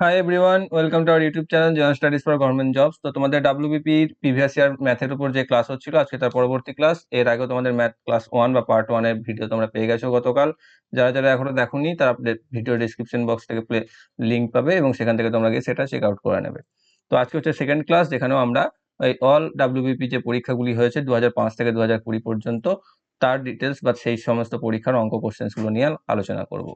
Hi everyone welcome to our YouTube channel general studies for government jobs তো তোমাদের WBP previous year ম্যাথের উপর যে ক্লাস হচ্ছিল, আজকে তার পরবর্তী ক্লাস এর আগেও তোমাদের ম্যাথ ক্লাস ওয়ান বা পার্ট ওয়ানের ভিডিও তোমরা পেয়ে গেছো গতকাল। যারা যারা এখনও দেখোনি, তারা ভিডিও ডিসক্রিপশন বক্স থেকে প্লে লিঙ্ক পাবে এবং সেখান থেকে তোমরা গিয়ে সেটা চেক আউট করে নেবে। তো আজকে হচ্ছে সেকেন্ড ক্লাস যেখানেও আমরা এই অল ডাব্লিউবিপি যে পরীক্ষাগুলি হয়েছে দু হাজার পাঁচ থেকে দু হাজার কুড়ি পর্যন্ত, তার ডিটেলস বা সেই সমস্ত পরীক্ষার অঙ্ক কোশ্চেন্সগুলো নিয়ে আলোচনা করব।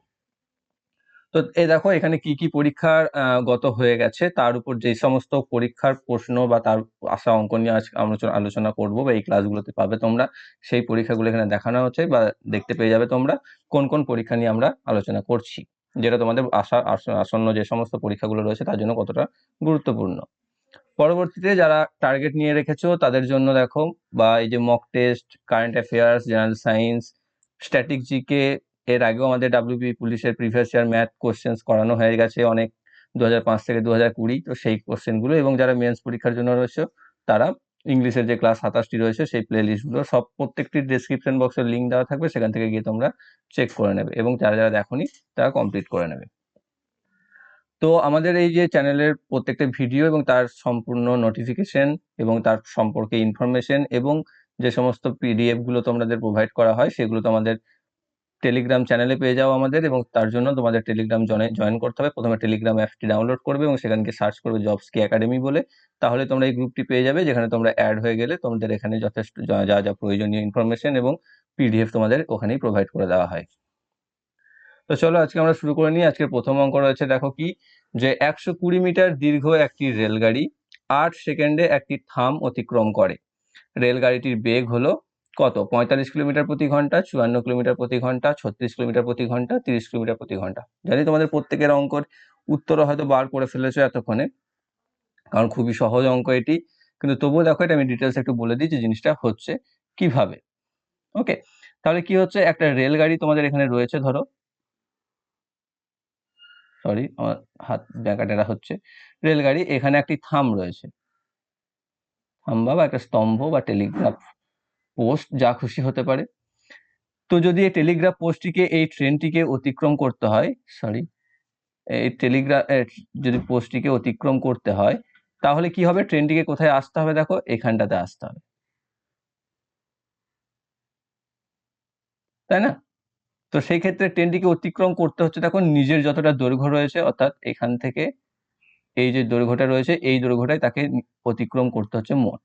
তো এই দেখো, এখানে কি কি পরীক্ষার গত হয়ে গেছে। তার উপর যে সমস্ত পরীক্ষার প্রশ্ন বা তার আসা অঙ্ক নিয়ে আজ আলোচনা আলোচনা করব বা এই ক্লাসগুলোতে পাবে তোমরা, সেই পরীক্ষাগুলো এখানে দেখানো হচ্ছে বা দেখতে পেয়ে যাবে তোমরা, কোন কোন পরীক্ষা নিয়ে আমরা আলোচনা করছি, যেটা তোমাদের আসা, আসন্ন যে সমস্ত পরীক্ষাগুলো রয়েছে তার জন্য কতটা গুরুত্বপূর্ণ। পরবর্তীতে যারা টার্গেট নিয়ে রেখেছো, তাদের জন্য দেখো, বা এই যে mock test current affairs general science static GK এর আগেও আমাদের ডাব্লিউবি পুলিশের প্রিভিয়াস ইয়ার ম্যাথ কোশ্চেন্স করানো হয়ে গেছে অনেক দু হাজার পাঁচ থেকে দু কুড়ি, তো সেই কোশ্চেনগুলো এবং যারা মেন্স পরীক্ষার জন্য রয়েছে, তারা ইংলিশের যে ক্লাস সাতাশটি রয়েছে, সেই প্লে লিস্টগুলো সব প্রত্যেকটির ডিসক্রিপশন বক্সের লিঙ্ক দেওয়া থাকবে, সেখান থেকে গিয়ে তোমরা চেক করে নেবে এবং যারা যারা দেখোনি, তারা কমপ্লিট করে নেবে। তো আমাদের এই যে চ্যানেলের প্রত্যেকটা ভিডিও এবং তার সম্পূর্ণ নোটিফিকেশন এবং তার সম্পর্কে ইনফরমেশন এবং যে সমস্ত পিডিএফগুলো তোমাদের প্রোভাইড করা হয়, সেগুলো তোমাদের টেলিগ্রাম চ্যানেলে পেয়ে যাও আমাদের এবং তার জন্য তোমাদের টেলিগ্রাম জয়েন করতে হবে। প্রথমে টেলিগ্রাম অ্যাপটি ডাউনলোড করবে এবং সেখানকে সার্চ করবে জবস কি একাডেমি বলে। তাহলে তোমরা এই গ্রুপটি পেয়ে যাবে যেখানে তোমরা অ্যাড হয়ে গেলে তোমাদের এখানে যথেষ্ট যা যা প্রয়োজনীয় ইনফরমেশন এবং পিডিএফ তোমাদের ওখানেই প্রোভাইড করে দেওয়া হয়। তো চলো আজকে আমরা শুরু করে নিই। আজকের প্রথম অঙ্ক রয়েছে দেখো কি? যে একশো কুড়ি মিটার দীর্ঘ একটি রেলগাড়ি আট সেকেন্ডে একটি থাম অতিক্রম করে। রেলগাড়িটির বেগ হলো কত? পঁয়তাল্লিশ কিলোমিটার প্রতি ঘণ্টা, চুয়ান্ন কিলোমিটার প্রতি ঘণ্টা, ছত্রিশ কিলোমিটার প্রতি ঘণ্টা, তিরিশ কিলোমিটার প্রতি ঘণ্টা। জানি তোমাদের প্রত্যেকের অঙ্কর উত্তরও হয়তো বার করে ফেলেছো এতক্ষণে, কারণ খুবই সহজ অঙ্ক এটি। কিন্তু তবুও দেখো, এটা আমি ডিটেলস একটু বলে দিই যে জিনিসটা হচ্ছে কীভাবে। ওকে তাহলে কি হচ্ছে? একটা রেলগাড়ি তোমাদের এখানে রয়েছে, ধরো। সরি আমার হাত ব্যাকাটেরা হচ্ছে। রেলগাড়ি, এখানে একটি থাম রয়েছে। থাম্বা বা একটা স্তম্ভ বা টেলিগ্রাফ পোস্ট, যা খুশি হতে পারে। তো যদি এই টেলিগ্রাফ পোস্টটিকে, এই ট্রেনটিকে অতিক্রম করতে হয় সরি এই টেলিগ্রাফ যদি পোস্টটিকে অতিক্রম করতে হয়, তাহলে কি হবে? ট্রেনটিকে কোথায় আসতে হবে দেখো? এখানটাতে আসতে হবে। তাই না? তো সেই ক্ষেত্রে ট্রেনটিকে অতিক্রম করতে হচ্ছে দেখো, নিজের যতটা দৈর্ঘ্য রয়েছে, অর্থাৎ এখান থেকে এই যে দৈর্ঘ্যটা রয়েছে, এই দৈর্ঘ্যটাই তাকে অতিক্রম করতে হচ্ছে মোট।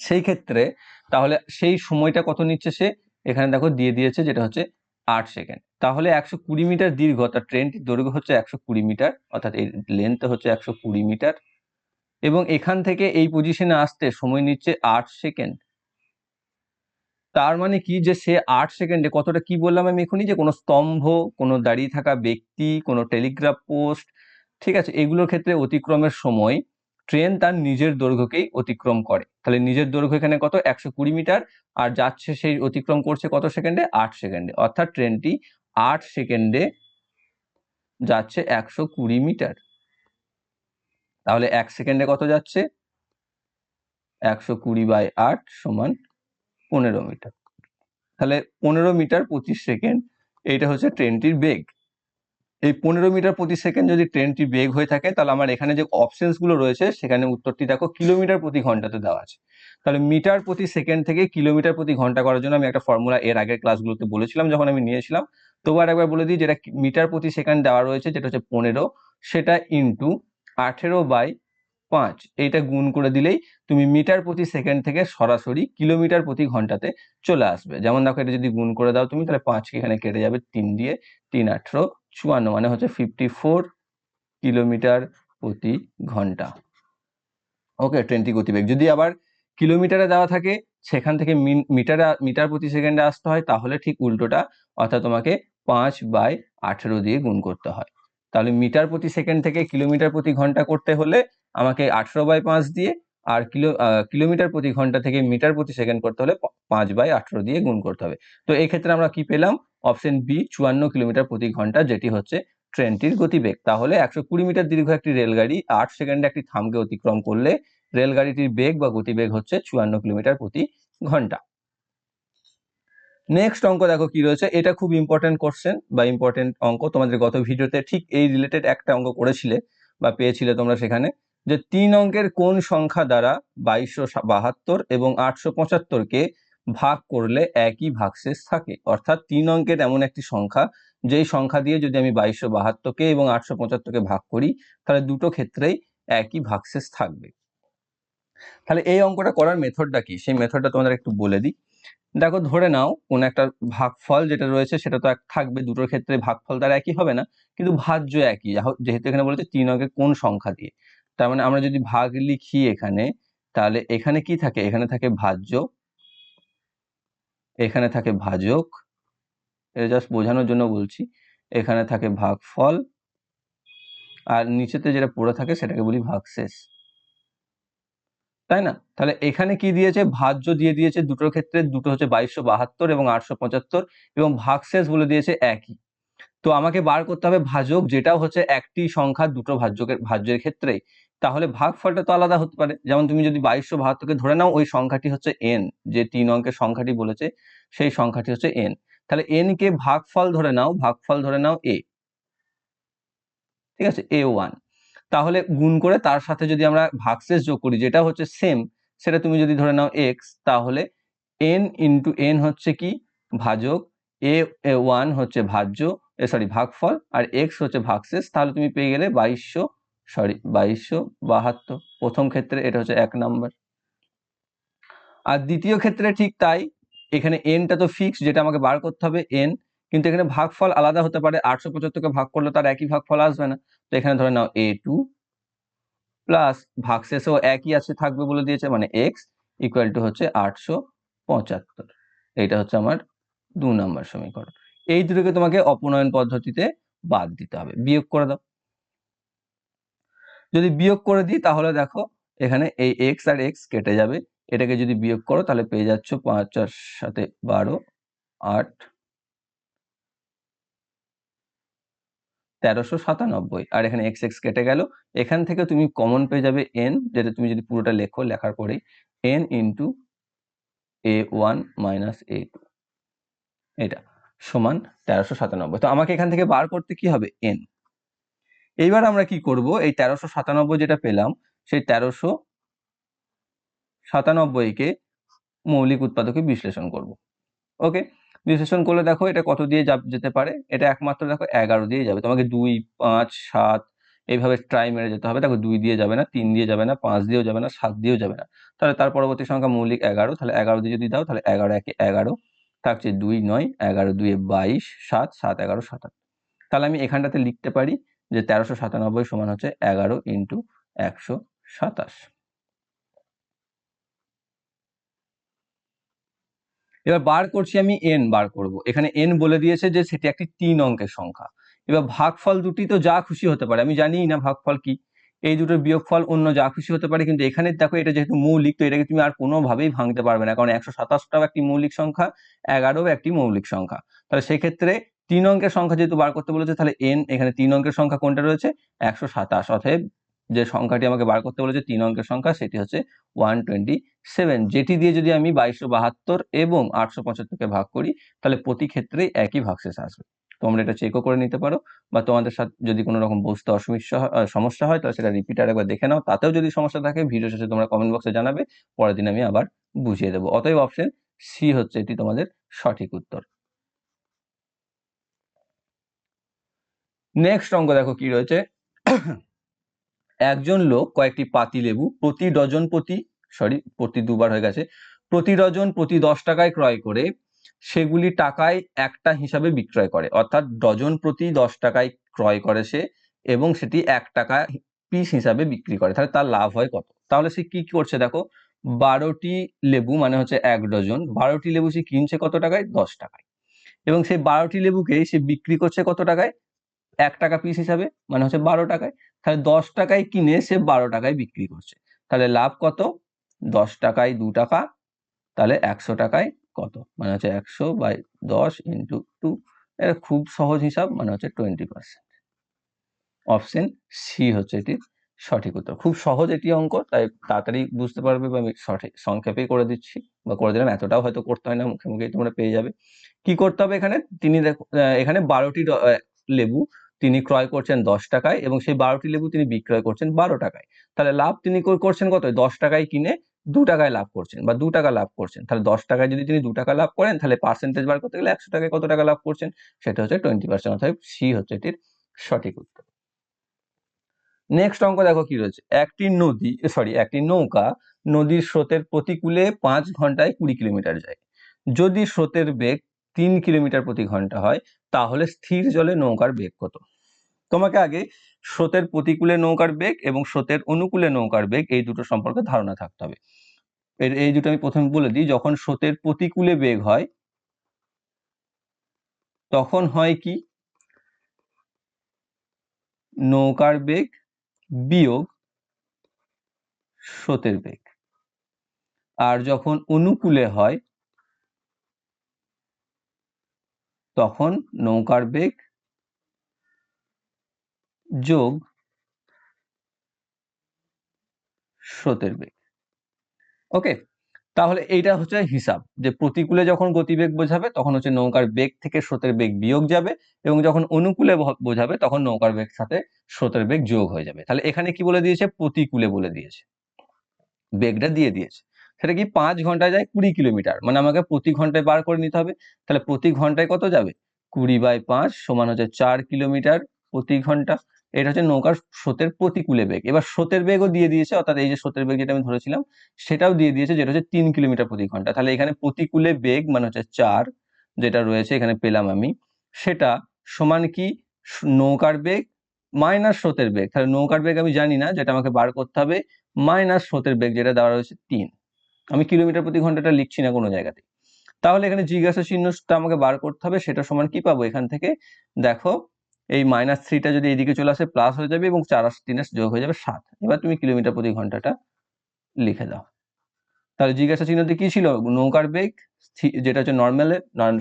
সেই ক্ষেত্রে তাহলে সেই সময়টা কত নিচ্ছে সে? এখানে দেখো দিয়ে দিয়েছে যেটা হচ্ছে আট সেকেন্ড। তাহলে একশো কুড়ি মিটার দীর্ঘ, অর্থাৎ ট্রেনটির দৈর্ঘ্য হচ্ছে একশো কুড়ি মিটার, অর্থাৎ এই লেন্থ হচ্ছে একশো কুড়ি মিটার। এবং এখান থেকে এই পজিশনে আসতে সময় নিচ্ছে আট সেকেন্ড। তার মানে কি যে সে আট সেকেন্ডে কতটা কি বললাম আমি এখনই? যে কোনো স্তম্ভ, কোনো দাঁড়িয়ে থাকা ব্যক্তি, কোনো টেলিগ্রাফ পোস্ট ঠিক আছে, এগুলোর ক্ষেত্রে অতিক্রমের সময় ট্রেন তার নিজের দৈর্ঘ্যকেই অতিক্রম করে। তাহলে নিজের দৈর্ঘ্য এখানে কত? একশো কুড়ি মিটার, আর যাচ্ছে সেই অতিক্রম করছে কত সেকেন্ডে? আট সেকেন্ডে। অর্থাৎ ট্রেনটি আট সেকেন্ডে যাচ্ছে একশো কুড়ি মিটার। তাহলে এক সেকেন্ডে কত যাচ্ছে? একশো কুড়ি বাই আট সমান পনেরো মিটার। তাহলে পনেরো মিটার পঁচিশ সেকেন্ড, এইটা হচ্ছে ট্রেনটির বেগ। এই পনেরো মিটার প্রতি সেকেন্ড যদি ট্রেনটি বেগ হয়ে থাকে, তাহলে আমার এখানে যে অপশনসগুলো রয়েছে, সেখানে উত্তরটি দেখো কিলোমিটার প্রতি ঘন্টাতে দেওয়া আছে। তাহলে মিটার প্রতি সেকেন্ড থেকে কিলোমিটার প্রতি ঘণ্টা করার জন্য আমি একটা ফর্মুলা এর আগের ক্লাসগুলোতে বলেছিলাম, যখন আমি নিয়েছিলাম। তবু আর একবার বলে দিই যেটা মিটার প্রতি সেকেন্ড দেওয়া রয়েছে, যেটা হচ্ছে পনেরো, সেটা ইন্টু আঠেরো বাই পাঁচ। এইটা গুণ করে দিলেই তুমি মিটার প্রতি সেকেন্ড থেকে সরাসরি কিলোমিটার প্রতি ঘন্টাতে চলে আসবে। যেমন দেখো এটা যদি গুণ করে দাও তুমি, তাহলে পাঁচকে এখানে কেটে যাবে তিন দিয়ে তিন আঠেরো চুয়ান্ন মানে হচ্ছে ফিফটি ফোর কিলোমিটার প্রতি ঘণ্টা। ওকে ট্রেনটি গতিবেগ। যদি আবার কিলোমিটারে দেওয়া থাকে, সেখান থেকে মিটারে, মিটার প্রতি সেকেন্ডে আসতে হয়, তাহলে ঠিক উল্টোটা, অর্থাৎ তোমাকে পাঁচ বাই আঠেরো দিয়ে গুণ করতে হয়। তাহলে মিটার প্রতি সেকেন্ড থেকে কিলোমিটার প্রতি ঘণ্টা করতে হলে আমাকে আঠেরো বাই পাঁচ দিয়ে আর কিলো কিলোমিটার প্রতি ঘণ্টা থেকে মিটার প্রতি সেকেন্ড করতে হলে পাঁচ বাই আঠেরো দিয়ে গুণ করতে হবে। তো এই ক্ষেত্রে আমরা কি পেলাম? অপশন বি, চুয়ান্ন কিলোমিটার প্রতি ঘণ্টা, যেটি হচ্ছে ট্রেনটির গতিবেগ। তাহলে একশো কুড়ি মিটার দীর্ঘ একটি রেলগাড়ি আট সেকেন্ডে একটি থামকে অতিক্রম করলে রেলগাড়িটির বেগ বা গতিবেগ হচ্ছে চুয়ান্ন কিলোমিটার প্রতি ঘণ্টা। নেক্সট অঙ্ক দেখো কি রয়েছে। এটা খুব ইম্পর্টেন্ট কোশ্চেন বা ইম্পর্টেন্ট অঙ্ক। তোমাদের গত ভিডিওতে ঠিক এই রিলেটেড একটা অঙ্ক করেছিলে বা পেয়েছিলে তোমরা সেখানে, যে তিন অঙ্কের কোন সংখ্যা দ্বারা বাইশশো বাহাত্তর এবং আটশো পঁচাত্তরকে ভাগ করলে একই ভাগশেষ থাকে। অর্থাৎ তিন অঙ্কের এমন একটি সংখ্যা, যেই সংখ্যা দিয়ে যদি আমি বাইশশো বাহাত্তরকে এবং আটশো পঁচাত্তরকে ভাগ করি, তাহলে দুটো ক্ষেত্রেই একই ভাগশেষ থাকবে। তাহলে এই অঙ্কটা করার মেথডটা কি? সেই মেথডটা তোমাদের একটু বলে দিই। দেখো, ধরে নাও, কোন একটা ভাগফল যেটা রয়েছে, সেটা তো এক থাকবে, দুটোর ক্ষেত্রে ভাগফল তার একই হবে না, কিন্তু ভাজ্য একই। যেহেতু এখানে বলেছে তিন অঙ্কের কোন সংখ্যা দিয়ে। তার মানে আমরা যদি ভাগ লিখি এখানে, তাহলে এখানে কি থাকে? এখানে থাকে ভাজ্য। এখানে থাকে ভাজক। এটা জাস্ট বোঝানোর জন্য বলছি, এখানে থাকে ভাগফল। আর নিচেতে যেটা পড়ে থাকে সেটাকে বলি ভাগশেষ। তাই না? তাহলে এখানে কি দিয়েছে? ভাজ্য দিয়ে দিয়েছে দুটোর ক্ষেত্রে। দুটো হচ্ছে বাইশশো বাহাত্তর এবং আটশো পঁচাত্তর এবং ভাগশেষ বলে দিয়েছে একই। তো আমাকে বার করতে হবে ভাজক, যেটাও হচ্ছে একটি সংখ্যা দুটো ভাজ্যকের, ভাজ্যের ক্ষেত্রেই। তাহলে ভাগফলটা তো আলাদা হতে পারে। যেমন তুমি যদি বাইশশো বাহাত্তরকে ধরে নাও, ওই সংখ্যাটি হচ্ছে এন যে তিন অঙ্কের সংখ্যাটি বলেছে, সেই সংখ্যাটি হচ্ছে এন তাহলে এন কে ভাগফল ধরে নাও, ভাগফল ধরে নাও এ ঠিক আছে? এ ওয়ান তাহলে গুণ করে তার সাথে যদি আমরা ভাগশেষ যোগ করি, যেটা হচ্ছে সেম সেটা তুমি যদি ধরে নাও এক্স তাহলে এন ইন্টু এন হচ্ছে কি? ভাজক। এ ওয়ান হচ্ছে ভাজ্য। সরি ভাগফল আর এক্স হচ্ছে ভাগশেষ, তাহলে তুমি পেয়ে গেলে বাইশশো সরি বাইশশো বাহাত্তর। প্রথম ক্ষেত্রে এটা হচ্ছে এক নাম্বার আর দ্বিতীয় ক্ষেত্রে ঠিক তাই, এখানে এনটা তো ফিক্স যেটা আমাকে বার করতে হবে এন কিন্তু এখানে ভাগফল আলাদা হতে পারে, আটশো পঁচাত্তরকে ভাগ করলে তার একই ভাগফল আসবে না। তো এখানে ধরে নাও এ টু প্লাস ভাগশেষেও একই আছে, থাকবে বলে দিয়েছে মানে এক্স ইকুয়াল টু হচ্ছে আটশো পঁচাত্তর। এইটা হচ্ছে আমার দু নম্বর সমীকরণ। এই দুটোকে তোমাকে অপনয়ন পদ্ধতিতে বাদ দিতে হবে। বিয়োগ করে দাও। যদি বিয়োগ করে দিই, তাহলে দেখো এখানে এই এক্স আর এক্স কেটে যাবে। এটাকে যদি বিয়োগ করো, তাহলে পেয়ে যাচ্ছ পাঁচ, চার সাথে বারো, আট, তেরোশো সাতানব্বই। আর এখানে এক্স এক্স কেটে গেল। এখান থেকে তুমি কমন পেয়ে যাবে এন যেটা তুমি যদি পুরোটা লেখো, লেখার পরেই। N into A one minus A two এটা। সমান তেরোশো সাতানব্বই। তো আমাকে এখান থেকে বার করতে কি হবে? এন এইবার আমরা কি করব? এই তেরোশো সাতানব্বই যেটা পেলাম, সেই তেরোশো সাতানব্বইকে মৌলিক উৎপাদকে বিশ্লেষণ করব। ওকে? বিশ্লেষণ করলে দেখো এটা কত দিয়ে যেতে পারে? এটা একমাত্র দেখো এগারো দিয়ে যাবে। তোমাকে দুই, পাঁচ, সাত এইভাবে ট্রাই মেরে যেতে হবে। দেখো দুই দিয়ে যাবে না, তিন দিয়ে যাবে না, পাঁচ দিয়েও যাবে না, সাত দিয়েও যাবে না। তাহলে তার পরবর্তী সংখ্যা মৌলিক এগারো। তাহলে এগারো দিয়ে যদি দাও, তাহলে এগারো, একে এগারো। থাকছে দুই নয়, এগারো দুয়ে বাইশ, সাত সাত, এগারো, সাতান্ন। তাহলে আমি এখানটাতে লিখতে পারি যে তেরোশো সাতানব্বই সমান হচ্ছে এগারো ইন্টু একশো সাতাশ। এবার বার করছি আমি এন বার করব। এখানে এন বলে দিয়েছে যে সেটি একটি তিন অঙ্কের সংখ্যা। এবার ভাগফল দুটি তো যা খুশি হতে পারে, আমি জানি না ভাগফল কি। এই দুটোর বিয়োগফল অন্য যা খুশি হতে পারে, কিন্তু এখানে দেখো এটা যেহেতু মৌলিক, তো এটাকে তুমি আর কোনোভাবেই ভাঙতে পারবে না, কারণ একশো সাতাশটাও একটি মৌলিক সংখ্যা এগারো একটি মৌলিক সংখ্যা। তাহলে সেক্ষেত্রে তিন অঙ্কের সংখ্যা যেহেতু বার করতে বলেছে, তাহলে এন এখানে তিন অঙ্কের সংখ্যা কোনটা রয়েছে? একশো সাতাশ। অতএব যে সংখ্যাটি আমাকে বার করতে বলেছে, তিন অঙ্কের সংখ্যা, সেটি হচ্ছে ওয়ান টোয়েন্টি সেভেন যেটি দিয়ে যদি আমি বাইশশো বাহাত্তর এবং আটশো পঁচাত্তরকে ভাগ করি, তাহলে প্রতি ক্ষেত্রেই একই ভাগশেষ আসবে। তোমরা এটা চেকও করে নিতে পারো। বা তোমাদের সাথে যদি কোনো রকম বুঝতে অসমস্যা সমস্যা হয়, তাহলে সেটা রিপিটার একবার দেখে নাও। তাতেও যদি সমস্যা থাকে ভিডিও শেষে তোমরা কমেন্ট বক্সে জানাবে। পরের দিন আমি আবার বুঝিয়ে দেবো। অতএব অপশন সি হচ্ছে এটি তোমাদের সঠিক উত্তর। নেক্সট অঙ্ক দেখো কি রয়েছে। একজন লোক কয়েকটি পাতি লেবু, প্রতি ডজন প্রতি সরি প্রতি দুবার হয়ে গেছে, প্রতি ডজন প্রতি দশ টাকায় ক্রয় করে সেগুলি টাকায় একটা হিসাবে বিক্রয় করে। অর্থাৎ ডজন প্রতি দশ টাকায় ক্রয় করে সে এবং সেটি এক টাকা পিস হিসাবে বিক্রি করে। তাহলে তার লাভ হয় কত? তাহলে সে কি করছে দেখো? বারোটি লেবু মানে হচ্ছে এক ডজন। বারোটি লেবু সে কিনছে কত টাকায়? দশ টাকায়। এবং সেই বারোটি লেবুকে সে বিক্রি করছে কত টাকায়? এক টাকা পিস হিসাবে মানে হচ্ছে বারো টাকায়। তাহলে দশ টাকায় কিনে সে বারো টাকায় বিক্রি করছে। তাহলে লাভ কত? দশ টাকায় দু টাকা, তাহলে একশো টাকায় কত? মানে হচ্ছে একশো বাই দশ ইন্টু টু এটা খুব সহজ হিসাব মানে হচ্ছে টোয়েন্টি পার্সেন্ট অপশন সি হচ্ছে এটির সঠিক উত্তর। খুব সহজ এটি অঙ্ক, তাই তাড়াতাড়ি বুঝতে পারবে বা আমি সঠিক সংক্ষেপেই করে দিচ্ছি, বা করে দিলাম, এতটাও হয়তো করতে হয় না, মুখে মুখেই তোমরা পেয়ে যাবে। কি করতে হবে এখানে? তিনি দেখো এখানে বারোটি লেবু তিনি ক্রয় করছেন দশ টাকায়, এবং সেই বারোটি লেবু তিনি বিক্রয় করছেন বারো টাকায়। তাহলে লাভ তিনি করছেন কত দশ টাকায় কিনে দু টাকায় লাভ করছেন বা দু টাকা লাভ করছেন। তাহলে দশ টাকায় যদি তিনি দু টাকা লাভ করেন, তাহলে পার্সেন্টেজ বার করতে গেলে একশো টাকায় কত টাকা লাভ করছেন? সেটা হচ্ছে টোয়েন্টি পার্সেন্ট অর্থাৎ সি হচ্ছে এটির সঠিক উত্তর। নেক্সট অঙ্ক দেখো কি রয়েছে। একটি নদী সরি একটি নৌকা নদীর স্রোতের প্রতিকূলে পাঁচ ঘন্টায় কুড়ি কিলোমিটার যায়। যদি স্রোতের বেগ তিন কিলোমিটার প্রতি ঘণ্টা হয়, তাহলে স্থির জলে নৌকার বেগ কত? তোমাকে আগে স্রোতের প্রতিকূলে নৌকার বেগ এবং স্রোতের অনুকূলে নৌকার বেগ এই দুটো সম্পর্কে ধারণা থাকতে হবে। এই দুটো আমি প্রথমে বলে দিই, যখন স্রোতের প্রতিকূলে বেগ হয়, তখন হয় কি? নৌকার বেগ বিয়োগ স্রোতের বেগ। আর যখন অনুকূলে হয়, তখন নৌকার বেগ যোগ স্রোতের বেগ। ওকে, তাহলে এইটা হচ্ছে হিসাব। যে প্রতিকূলে যখন গতিবেগ বোঝাবে, তখন হচ্ছে নৌকার বেগ থেকে স্রোতের বেগ বিয়োগ যাবে এবং যখন অনুকূলে বোঝাবে, তখন নৌকার বেগ সাথে স্রোতের বেগ যোগ হয়ে যাবে। তাহলে এখানে কি বলে দিয়েছে? প্রতিকূলে বলে দিয়েছে। বেগটা দিয়ে দিয়েছে। সেটা কি পাঁচ ঘন্টায় যায়? কুড়ি কিলোমিটার। মানে আমাকে প্রতি ঘন্টায় বার করে নিতে হবে। তাহলে প্রতি ঘন্টায় কত যাবে? কুড়ি বাই পাঁচ সমান হচ্ছে চার কিলোমিটার প্রতি ঘণ্টা। এটা হচ্ছে নৌকার স্রোতের প্রতিকূলে বেগ। এবার স্রোতের বেগও দিয়ে দিয়েছে, অর্থাৎ এই যে স্রোতের বেগ যেটা আমি ধরেছিলাম, সেটাও দিয়ে দিয়েছে, যেটা হচ্ছে তিন কিলোমিটার প্রতি ঘণ্টা। তাহলে এখানে প্রতিকূলে বেগ মানে হচ্ছে চার, যেটা রয়েছে, এখানে পেলাম আমি। সেটা সমান কি? নৌকার বেগ মাইনাস স্রোতের বেগ। তাহলে নৌকার বেগ আমি জানি না, যেটা আমাকে বার করতে হবে, মাইনাস স্রোতের বেগ যেটা দেওয়া রয়েছে তিন। আমি কিলোমিটার প্রতি ঘন্টাটা লিখছি না কোনো জায়গাতে। তাহলে এখানে জিজ্ঞাসা চিহ্নটা আমাকে বার করতে হবে, সেটা সমান কি পাবো এখান থেকে? দেখো এই মাইনাস থ্রিটা যদি এদিকে চলে আসে প্লাস হয়ে যাবে এবং চার আর তিনের যোগ হয়ে যাবে সাত। এবার তুমি কিলোমিটার প্রতি ঘন্টাটা লিখে দাও। তাহলে জিজ্ঞাসা চিহ্নতে কি ছিল? নৌকার বেগ যেটা হচ্ছে নর্মালে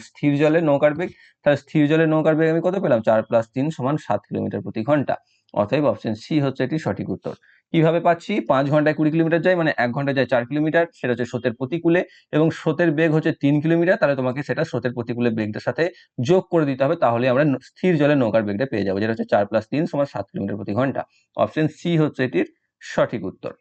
স্থির জলে নৌকার বেগ, তাহলে স্থির জলে নৌকার বেগ আমি কত পেলাম? চার প্লাস তিন সমান সাত কিলোমিটার প্রতি ঘণ্টা। অতএব অপশন সি হচ্ছে এটি সঠিক উত্তর। কীভাবে পাচ্ছি? পাঁচ ঘন্টায় কুড়ি কিলোমিটার যায় মানে এক ঘন্টায় যায় চার কিলোমিটার, সেটা হচ্ছে স্রোতের প্রতিকূলে এবং স্রোতের বেগ হচ্ছে তিন কিলোমিটার, তাহলে তোমাকে সেটা স্রোতের প্রতিকূলে বেগটার সাথে যোগ করে দিতে হবে, তাহলে আমরা স্থির জলে নৌকার বেগটা পেয়ে যাব, যেটা হচ্ছে চার প্লাস তিন সমান সাত কিলোমিটার প্রতি ঘণ্টা। অপশন সি হচ্ছে এটির সঠিক উত্তর।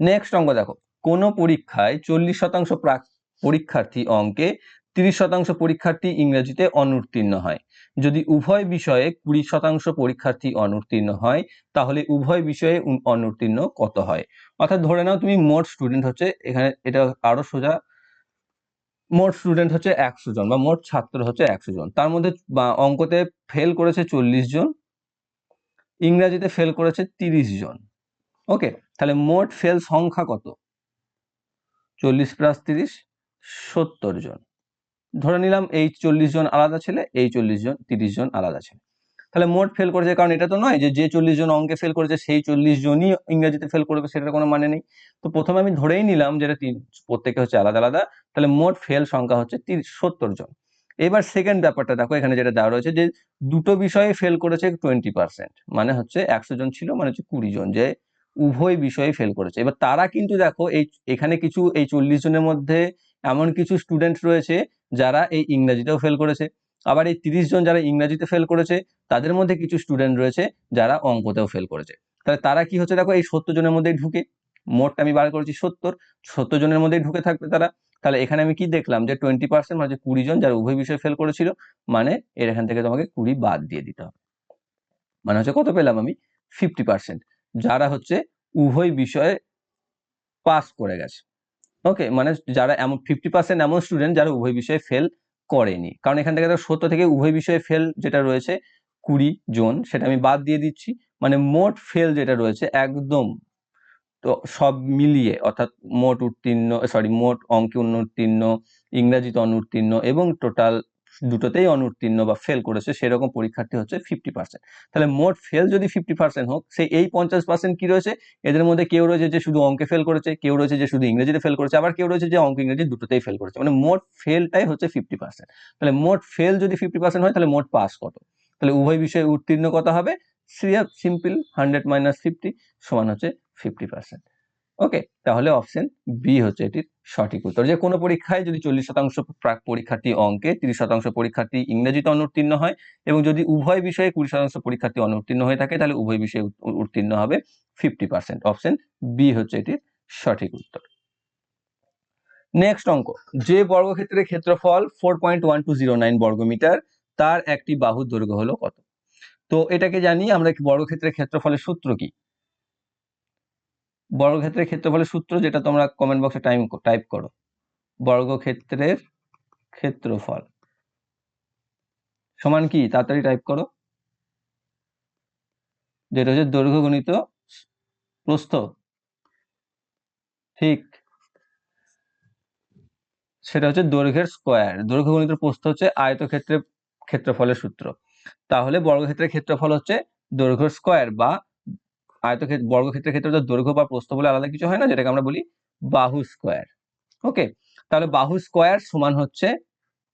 নেক্সট অঙ্ক দেখো, কোনো পরীক্ষায় চল্লিশ শতাংশ প্রাক পরীক্ষার্থী অঙ্কে তিরিশ শতাংশ পরীক্ষার্থী ইংরেজিতে অনুত্তীর্ণ হয়। যদি উভয় বিষয়ে কুড়ি শতাংশ পরীক্ষার্থী অনুত্তীর্ণ হয়, তাহলে উভয় বিষয়ে অনুত্তীর্ণ কত হয়? অর্থাৎ ধরে নাও তুমি মোট স্টুডেন্ট হচ্ছে, এখানে এটা আরও সোজা, মোট স্টুডেন্ট হচ্ছে একশো জন বা মোট ছাত্র হচ্ছে একশো জন। তার মধ্যে অঙ্কতে ফেল করেছে চল্লিশ জন, ইংরাজিতে ফেল করেছে তিরিশ জন। ওকে, তাহলে মোট ফেল সংখ্যা কত? চল্লিশ প্লাস তিরিশ, সত্তর জন। ধরে নিলাম এই চল্লিশ জন আলাদা ছেলে, এই চল্লিশ জন, তিরিশ জন আলাদা ছেলে। তাহলে মোট ফেল করেছে, কারণ এটা তো নয় যে যে চল্লিশ জন অঙ্কে ফেল করেছে, সেই চল্লিশ জনই ইংরেজিতে ফেল করবে, সেটার কোনো মানে নেই। তো প্রথমে আমি ধরেই নিলাম যেটা প্রত্যেকে হচ্ছে আলাদা আলাদা। তাহলে মোট ফেল সংখ্যা হচ্ছে সত্তর জন। এবার সেকেন্ড ব্যাপারটা দেখো, এখানে যেটা দেওয়া রয়েছে যে, দুটো বিষয়ে ফেল করেছে টোয়েন্টি পার্সেন্ট মানে হচ্ছে একশো জন ছিল মানে হচ্ছে কুড়ি জন, যে উভয় বিষয়ে ফেল করেছে। এবার তারা কিন্তু দেখো, এই, এখানে কিছু, এই চল্লিশ জনের মধ্যে এমন কিছু স্টুডেন্ট রয়েছে যারা এই ইংরাজিতেও ফেল করেছে। আবার এই তিরিশ জন যারা ইংরাজিতে ফেল করেছে, তাদের মধ্যে কিছু স্টুডেন্ট রয়েছে যারা অঙ্কতেও ফেল করেছে। তাহলে তারা কি হচ্ছে? দেখো এই সত্তর জনের মধ্যেই ঢুকে। মোটটা আমি বার করেছি সত্তর। সত্তর জনের মধ্যেই ঢুকে থাকবে তারা। তাহলে এখানে আমি কি দেখলাম? যে টোয়েন্টি পার্সেন্ট মানে কুড়ি জন যারা উভয় বিষয়ে ফেল করেছিল মানে এর এখান থেকে তোমাকে কুড়ি বাদ দিয়ে দিতে হবে। মানে হচ্ছে কত পেলাম আমি? ফিফটি পার্সেন্ট যারা হচ্ছে উভয় বিষয়ে পাস করে গেছে। ওকে মানে যারা এমন ফিফটি পার্সেন্ট এমন স্টুডেন্ট যারা উভয় বিষয়ে ফেল করেনি। কারণ এখান থেকে সত্তর থেকে উভয় বিষয়ে ফেল যেটা রয়েছে, কুড়ি জন, সেটা আমি বাদ দিয়ে দিচ্ছি। মানে মোট ফেল যেটা রয়েছে একদম তো সব মিলিয়ে, অর্থাৎ মোট উত্তীর্ণ সরি মোট অঙ্কে অনুত্তীর্ণ ইংরাজিতে অনুত্তীর্ণ এবং টোটাল দুটোতেই অনুত্তীর্ণ বা ফেল করেছে, সেরকম পরীক্ষার্থী হচ্ছে ফিফটি পার্সেন্ট তাহলে মোট ফেল যদি ফিফটি পার্সেন্ট হোক, সেই এই পঞ্চাশ পার্সেন্ট কি রয়েছে? এদের মধ্যে কেউ রয়েছে যে শুধু অঙ্কে ফেল করেছে, কেউ রয়েছে যে শুধু ইংরেজিতে ফেল করেছে, আবার কেউ রয়েছে যে অঙ্ক ইংরেজি দুটোতেই ফেল করেছে। মানে মোট ফেলটাই হচ্ছে ফিফটি পার্সেন্ট তাহলে মোট ফেল যদি ফিফটি পার্সেন্ট হয়, তাহলে মোট পাস কত? তাহলে উভয় বিষয়ে উত্তীর্ণ কত হবে? সিম্পল হান্ড্রেড মাইনাস ফিফটি সমান হচ্ছে ফিফটি পার্সেন্ট ওকে তাহলে অপশন বি হচ্ছে এটির সঠিক উত্তর। যে কোনো পরীক্ষায় যদি চল্লিশ শতাংশ প্রাক পরীক্ষার্থী অঙ্কে, তিরিশ শতাংশ পরীক্ষার্থী ইংরেজিতে অনুত্তীর্ণ হয় এবং যদি উভয় বিষয়ে কুড়ি শতাংশ পরীক্ষার্থী অনুত্তীর্ণ হয়ে থাকে, তাহলে উভয় বিষয়ে উত্তীর্ণ হবে ফিফটি পার্সেন্ট অপশন বি হচ্ছে এটির সঠিক উত্তর। নেক্সট অঙ্ক, যে বর্গক্ষেত্রের ক্ষেত্রফল four point one two zero nine বর্গমিটার, তার একটি বাহুর দৈর্ঘ্য হলো কত? তো এটাকে জানি আমরা বর্গক্ষেত্রের ক্ষেত্রফলের সূত্র কি? বর্গক্ষেত্রের ক্ষেত্রফলের সূত্র যেটা তোমরা কমেন্ট বক্সে টাইম টাইপ করো। বর্গক্ষেত্রের ক্ষেত্রফল। সমান কি? তাড়াতাড়ি টাইপ করো। যেটা হচ্ছে দৈর্ঘ্য গণিত প্রস্থ। ঠিক। সেটা হচ্ছে দৈর্ঘ্যের স্কোয়ার দৈর্ঘ্য গণিত প্রস্থ হচ্ছে আয়তক্ষেত্রের ক্ষেত্রফলের সূত্র। তাহলে বর্গক্ষেত্রের ক্ষেত্রফল হচ্ছে দৈর্ঘ্য স্কোয়ার বা আয়তক্ষেত্র, বর্গক্ষেত্রের ক্ষেত্রে তো দৈর্ঘ্য বা প্রস্থ বলে আলাদা কিছু হয় না, যেটাকে আমরা বলি বাহু স্কোয়ার ওকে তাহলে বাহু স্কোয়ার সমান হচ্ছে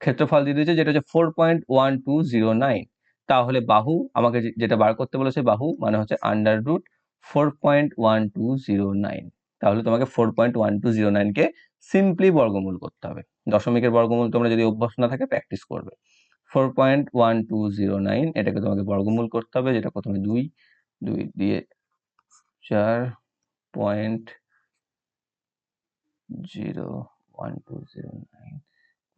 ক্ষেত্রফল দিয়ে দিয়েছে, যেটা হচ্ছে four point one two zero nine তাহলে বাহু আমাকে যেটা বার করতে বলেছে বাহু মানে হচ্ছে under root four point one two zero nine তাহলে তোমাকে four point one two zero নাইনকে simply বর্গমূল করতে হবে। দশমিকের বর্গমূল তোমরা যদি অভ্যাস না থাকে প্র্যাকটিস করবে। Four point one two zero nine এটাকে তোমাকে বর্গমূল করতে হবে, যেটা প্রথমে দুই দুই দিয়ে চার point zero one two zero nine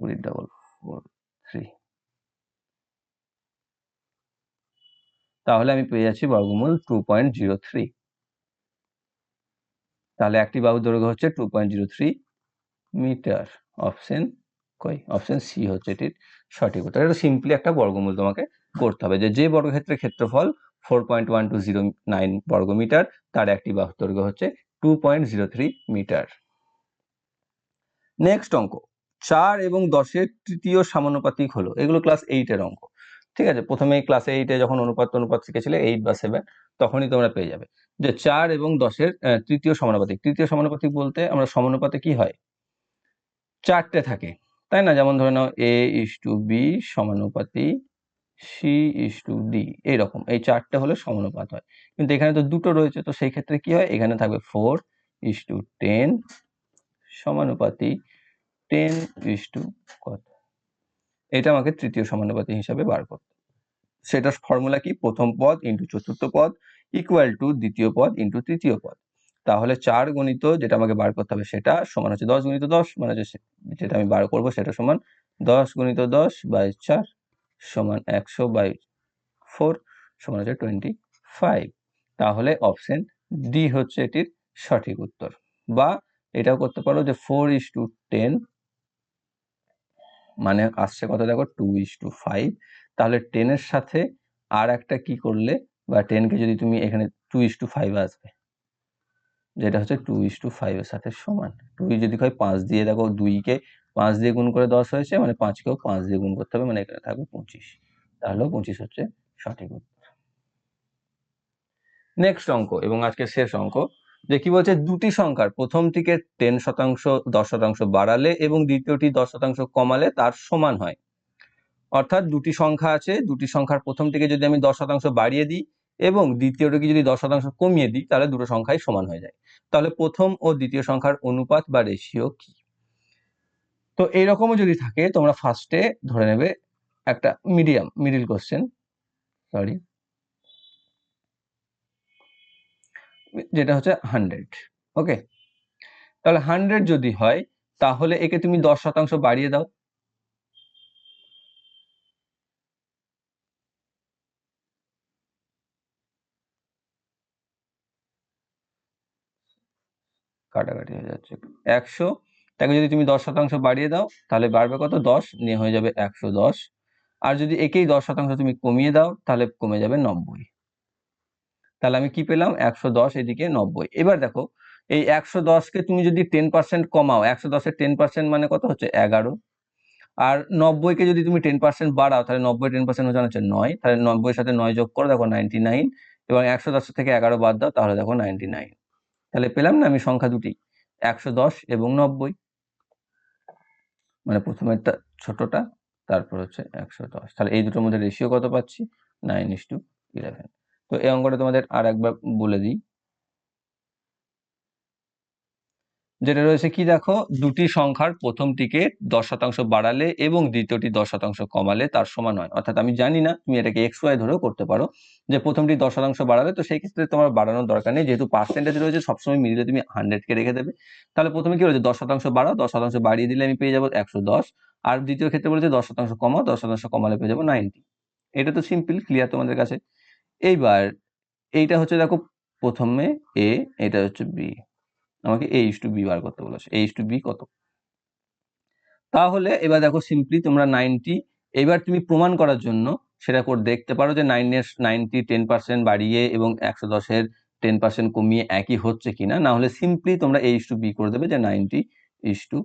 কুড়ি ডবল ফোর থ্রি। তাহলে আমি পেয়ে যাচ্ছি বর্গমূল টু পয়েন্ট জিরো থ্রি। তাহলে একটি বাহুর দৈর্ঘ্য হচ্ছে two point zero three metre. Option কই? অপশন সি হচ্ছে এটির সঠিক উত্তর। এটা সিম্পলি একটা বর্গমূল তোমাকে করতে হবে। যে যে বর্গক্ষেত্রের ক্ষেত্রফল four point one two zero nine বর্গমিটার, তার একটি বাহুর দৈর্ঘ্য হচ্ছে two point zero three metre. Next অঙ্ক, চার এবং দশের তৃতীয় সমানুপাতিক হলো, এগুলো ক্লাস এইটের অঙ্ক। ঠিক আছে, প্রথমে ক্লাস এইটে যখন অনুপাত অনুপাত শিখেছিলে এইট বা সেভেন তখনই তোমরা পেয়ে যাবে যে চার এবং দশের তৃতীয় সমানুপাতিক। তৃতীয় সমানুপাতিক বলতে আমরা সমানুপাতে কি হয়? চারটে থাকে, তাই না? যেমন ধরে নাও এ ইস টু বি সমানুপাতি সি ইস টু ডি এইরকম এই চারটে হলে সমানুপাত হয়। কিন্তু এখানে তো দুটো রয়েছে, তো সেই ক্ষেত্রে কি হয়? এখানে থাকবে ফোর ইস টু টেন সমানুপাতি টেন ইস টু কত? এটা আমাকে তৃতীয় সমানুপাতি হিসাবে বার করতে। সেটার ফর্মুলা কি? প্রথম পদ ইন্টু চতুর্থ পদ ইকুয়াল টু দ্বিতীয় পদ ইন্টু তৃতীয় পদ। তাহলে চার গণিত যেটা আমাকে বার করতে হবে সেটা সমান হচ্ছে দশ গণিত দশ মানে যেটা আমি বার করব সেটা সমান দশ গণিত দশ বাই চার। সমান একশো বাই ফোর সমান হচ্ছে টোয়েন্টি ফাইভ তাহলে অপশন ডি হচ্ছে এটির সঠিক উত্তর। বা এটাও করতে পারো যে ফোর ইস টু টেন মানে আসছে কত দেখো টু ইস টু ফাইভ তাহলে টেনের সাথে আর একটা কি করলে বা টেনকে যদি তুমি এখানে টু ইস টু ফাইভ আসবে, যেটা হচ্ছে টু ইস টু ফাইভের সাথে সমান। টু যদি হয় পাঁচ দিয়ে দেখো দুইকে পাঁচ দিয়ে গুণ করে দশ হয়েছে মানে পাঁচকেও পাঁচ দিয়ে গুণ করতে হবে মানে এখানে থাকবে পঁচিশ। তাহলেও পঁচিশ হচ্ছে সঠিক উত্তর। নেক্সট অঙ্ক এবং আজকে শেষ অঙ্ক, যে কি বলছে, দুটি সংখ্যার, প্রথম থেকে টেন শতাংশ, দশ শতাংশ বাড়ালে এবং দ্বিতীয়টি দশ শতাংশ কমালে তার সমান হয়। অর্থাৎ দুটি সংখ্যা আছে, দুটি সংখ্যার প্রথম থেকে যদি আমি দশ শতাংশ বাড়িয়ে দিই এবং দ্বিতীয়টিকে যদি দশ শতাংশ কমিয়ে দিই, তাহলে দুটো সংখ্যাই সমান হয়ে যায়। তাহলে প্রথম ও দ্বিতীয় সংখ্যার অনুপাত বা রেশিও কি? তো এইরকমও যদি থাকে, তোমরা ফার্স্টে ধরে নেবে একটা মিডিয়াম মিডিল কোশ্চেন সরি যেটা হচ্ছে হান্ড্রেড ওকে তাহলে হান্ড্রেড যদি হয়, তাহলে একে তুমি দশ শতাংশ বাড়িয়ে দাও। কাটাকাটি হয়ে যাচ্ছে। একশো তাকে যদি তুমি দশ শতাংশ বাড়িয়ে দাও, তাহলে বাড়বে কত? দশ, নিয়ে হয়ে যাবে একশো দশ। আর যদি একেই দশ শতাংশ তুমি কমিয়ে দাও, তাহলে কমে যাবে নব্বই। তাহলে আমি কি পেলাম? একশো দশ, এদিকে নব্বই। এবার দেখো, এই একশো দশকে তুমি যদি টেন পার্সেন্ট কমাও, একশো দশের টেন পার্সেন্ট মানে কত হচ্ছে? এগারো। আর নব্বইকে যদি তুমি টেন পার্সেন্ট বাড়াও, তাহলে নব্বই টেন পার্সেন্ট হচ্ছে নয়। তাহলে নব্বইয়ের সাথে নয় যোগ করো, দেখো নাইনটি নাইন এবং একশো দশ থেকে এগারো বাদ দাও, তাহলে দেখো নাইনটি নাইন তাহলে পেলাম না আমি সংখ্যা দুটি, একশো দশ এবং নব্বই। মানে প্রথমেরটা ছোটটা, তারপর হচ্ছে একশো দশ। তাহলে এই দুটোর মধ্যে রেশিও কত পাচ্ছি? নাইন ইস টু ইলেভেন তো এই অঙ্কটা তোমাদের আর একবার বলে দিই। যেটা রয়েছে কি দেখো? দুটি সংখ্যার প্রথমটিকে দশ শতাংশ বাড়ালে এবং দ্বিতীয়টি দশ শতাংশ কমালে তার সমান হয়। অর্থাৎ আমি জানি না, তুমি এটাকে এক্স ওয়াই ধরেও করতে পারো যে প্রথমটি দশ শতাংশ বাড়ালে তো সেই ক্ষেত্রে তোমার বাড়ানোর দরকার নেই। যেহেতু পার্সেন্টেজ রয়েছে, সবসময় মিডিলে তুমি হান্ড্রেডকে রেখে দেবে। তাহলে প্রথমে কি রয়েছে? দশ শতাংশ বাড়াও, দশ শতাংশ বাড়িয়ে দিলে আমি পেয়ে যাব একশো দশ। আর দ্বিতীয় ক্ষেত্রে বলেছে দশ শতাংশ কমাও, দশ শতাংশ কমালে পেয়ে যাব নাইনটি এটা তো সিম্পল ক্লিয়ার তোমাদের কাছে। এইবার এইটা হচ্ছে দেখো প্রথমে এ এটা হচ্ছে বি আমাকে এ ইস টু বি বার করতে বলেছে। এ ইস টু বি কত? তাহলে এবার দেখো সিম্পলি তোমরা নাইনটি এবার তুমি প্রমাণ করার জন্য সেটা করে দেখতে পারো যে নাইনের নাইনটি টেন পার্সেন্ট বাড়িয়ে এবং একশো দশের টেন পার্সেন্ট কমিয়ে একই হচ্ছে কিনা। না হলে সিম্পলি তোমরা এ ইস টু বি করে দেবে যে ninety is to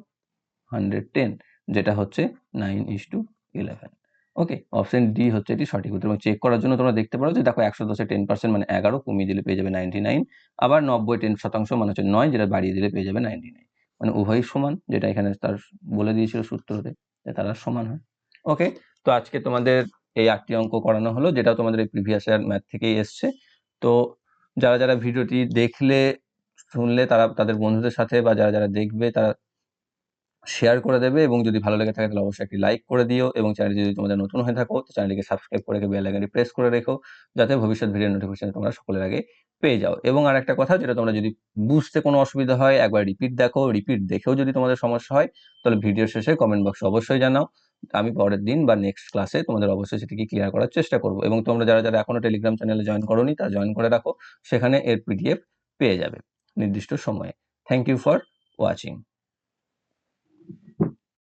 hundred ten যেটা হচ্ছে nine is to eleven okay option D হচ্ছে এটি সঠিক উত্তর এবং চেক করার জন্য তোমরা দেখতে পারো যে দেখো একশো দশে টেন পার্সেন্ট মানে এগারো, কমিয়ে দিলে পেয়ে যাবে নাইনটি নাইন আবার নব্বই টেন শতাংশ মানে হচ্ছে নয়, যেটা বাড়িয়ে দিলে পেয়ে যাবে নাইনটি নাইন মানে উভয়ই সমান, যেটা এখানে তার বলে দিয়েছিল সূত্রতে, যে তারা সমান হয়। ওকে, তো আজকে তোমাদের এই আটটি অঙ্ক করানো হলো, যেটা তোমাদের এই প্রিভিয়াস ইয়ার ম্যাথ থেকেই এসছে। তো যারা যারা ভিডিওটি দেখলে, শুনলে তারা, তাদের বন্ধুদের সাথে বা যারা যারা দেখবে, তারা শেয়ার করে দেবে এবং যদি ভালো লেগে থাকে তাহলে অবশ্যই একটি লাইক করে দিও এবং চ্যানেলটি যদি তোমাদের নতুন হয়ে থাকো, তো চ্যানেলটিকে সাবস্ক্রাইব করে রেখে বেল আইকনটি প্রেস করে রেখো, যাতে ভবিষ্যৎ ভিডিও নোটিফিকেশন তোমরা সকলের আগে পেয়ে যাও। এবং আর একটা কথা, যেটা তোমরা যদি বুঝতে কোনো অসুবিধা হয়, একবার রিপিট দেখো রিপিট দেখেও যদি তোমাদের সমস্যা হয়, তাহলে ভিডিও শেষে কমেন্ট বক্সে অবশ্যই জানাও। আমি পরের দিন বা নেক্সট ক্লাসে তোমাদের অবশ্যই সেটিকে ক্লিয়ার করার চেষ্টা করব। এবং তোমরা যারা যারা এখনও টেলিগ্রাম চ্যানেলে জয়েন করোনি তা জয়েন করে রাখো, সেখানে এর পিডিএফ পেয়ে যাবে। নির্দিষ্ট সময়ে। Thank you for watching